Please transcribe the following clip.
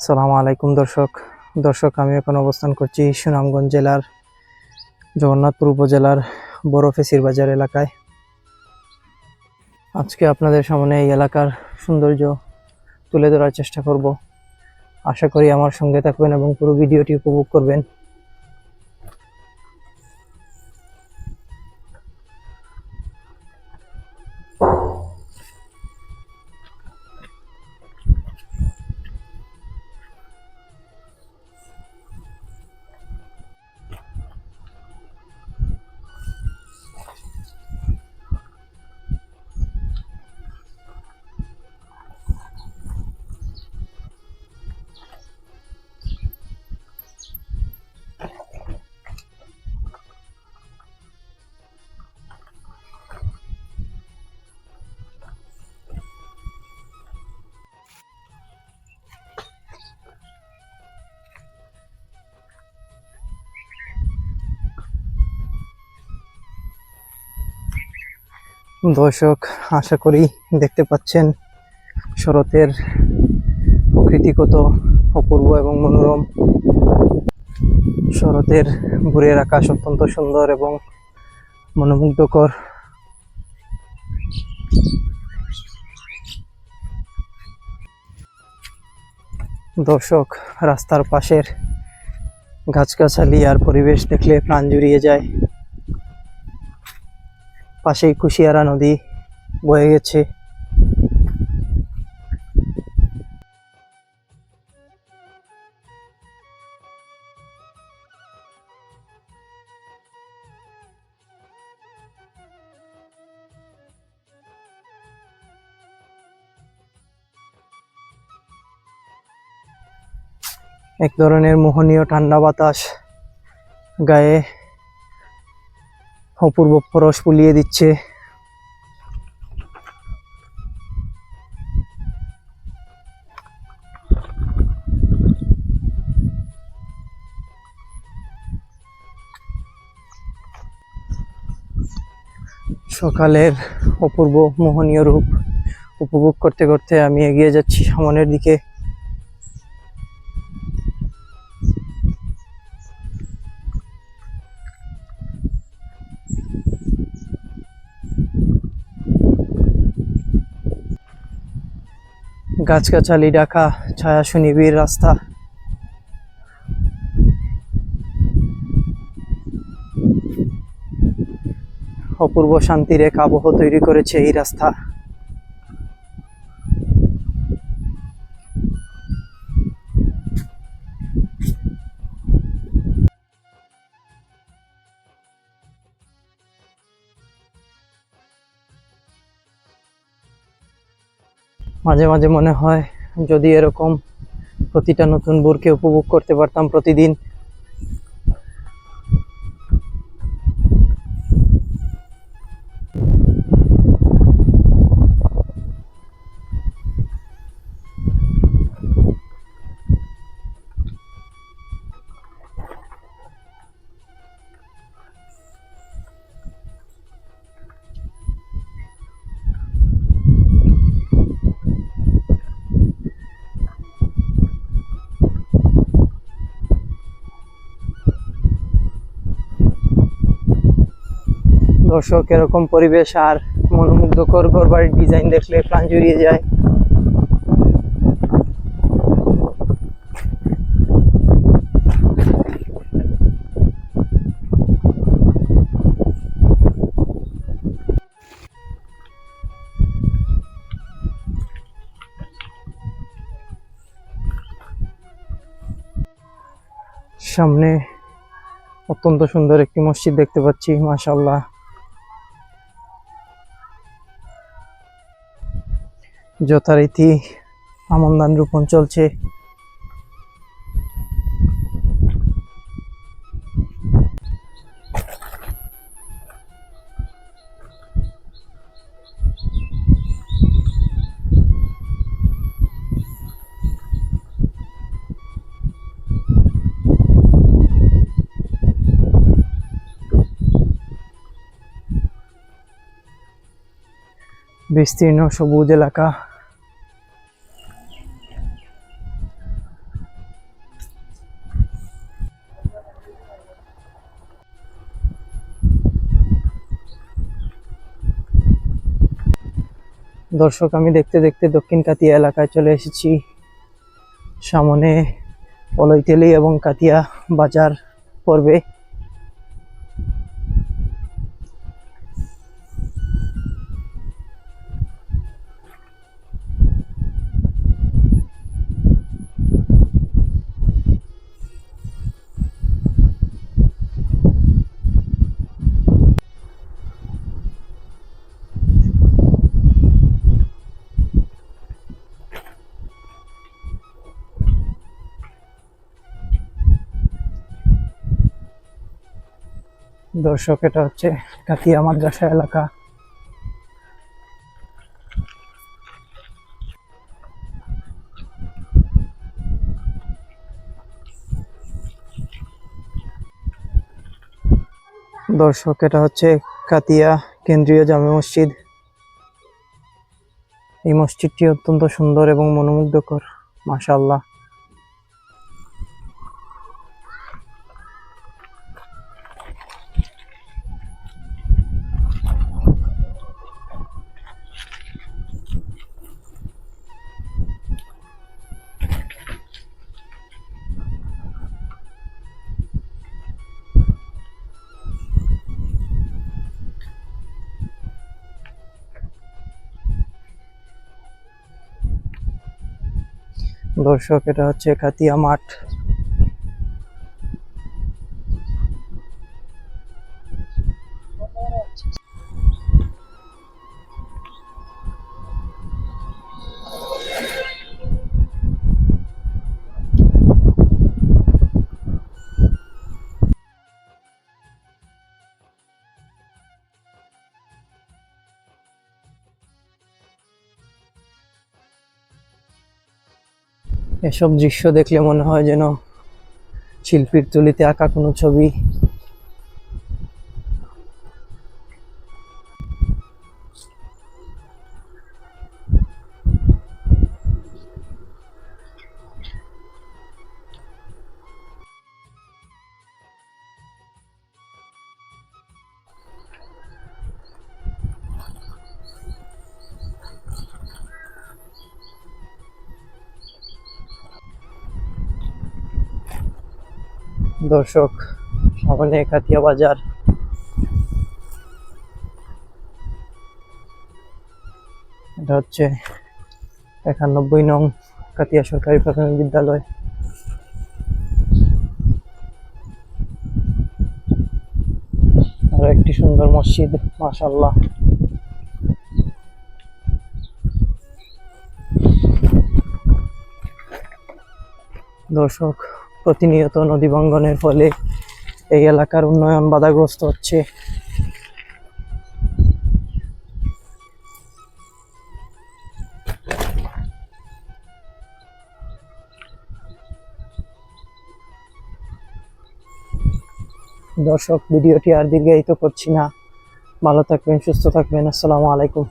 সালাম আলাইকুম, দর্শক। দর্শক, আমি এখন অবস্থান করছি সুনামগঞ্জ জেলার জগন্নাথপুর উপজেলার বড় ফেসির বাজার এলাকায়। আজকে আপনাদের সামনে এই এলাকার সৌন্দর্য তুলে ধরার চেষ্টা করব। আশা করি আমার সঙ্গে থাকবেন এবং পুরো ভিডিওটি উপভোগ করবেন। দর্শক, আশা করি দেখতে পাচ্ছেন শরতের প্রকৃতি কত অপূর্ব এবং মনোরম শরতের ভোরের আকাশ অত্যন্ত সুন্দর এবং মনোমুগ্ধকর। দর্শক, রাস্তার পাশের গাছগাছালি আর পরিবেশ দেখলে প্রাণ জুড়িয়ে যায়। পাশেই কুশিয়ারা নদী বয়ে গেছে। এক ধরনের মোহনীয় ঠান্ডা বাতাস গায়ে অপূর্ব পরশ পুলিয়ে দিচ্ছে। সকালের অপূর্ব মোহনীয় রূপ উপভোগ করতে করতে আমি এগিয়ে যাচ্ছি সামনের দিকে। গাছগাছালি ডাকা ছায়া সুনিবিড় রাস্তা। অপূর্ব শান্তির এক আবহ তৈরি করেছে এই রাস্তা। মাঝে মাঝে মনে হয় যদি এরকম প্রতিটা নতুন বুরকে উপভোগ করতে পারতাম প্রতিদিন দর্শক, এরকম পরিবেশ আর মনোমুগ্ধকর ঘর বাড়ির ডিজাইন দেখলে প্রাণ জুড়িয়ে যায়। সামনে অত্যন্ত সুন্দর একটি মসজিদ দেখতে পাচ্ছি মাশাল্লাহ যথারীতি আমন্দান রোপণ চলছে। বিস্তীর্ণ সবুজ এলাকা। দর্শক, আমি দেখতে দেখতে দক্ষিণ কাতিয়া এলাকায় চলে এসেছি। সামনে অলৈতেলি এবং কাতিয়া বাজার পড়বে দর্শক, এটা হচ্ছে কাতিয়া মাদ্রাসা এলাকা। দর্শক, এটা হচ্ছে কাতিয়া কেন্দ্রীয় জামে মসজিদ। এই মসজিদটি অত্যন্ত সুন্দর এবং মনোমুগ্ধকর, মাশাআল্লাহ। দর্শক এটা হচ্ছে কাতিয়া মাঠ। এসব দৃশ্য দেখলে মনে হয় যেন শিল্পীর তুলিতে আঁকা কোনো ছবি দর্শক, সামনে কাতিয়া বাজার। এটা হচ্ছে একানব্বই নং কাতিয়া সরকারি প্রাথমিক বিদ্যালয়। আর একটি সুন্দর মসজিদ মাশাল্লাহ দর্শক প্রতিনিয়ত নদী ভাঙ্গনের ফলে এই এলাকার উন্নয়ন বাধাগ্রস্ত হচ্ছে। দর্শক, ভিডিওটি আর দীর্ঘায়িত করছি না। ভালো থাকবেন, সুস্থ থাকবেন। আসসালামু আলাইকুম।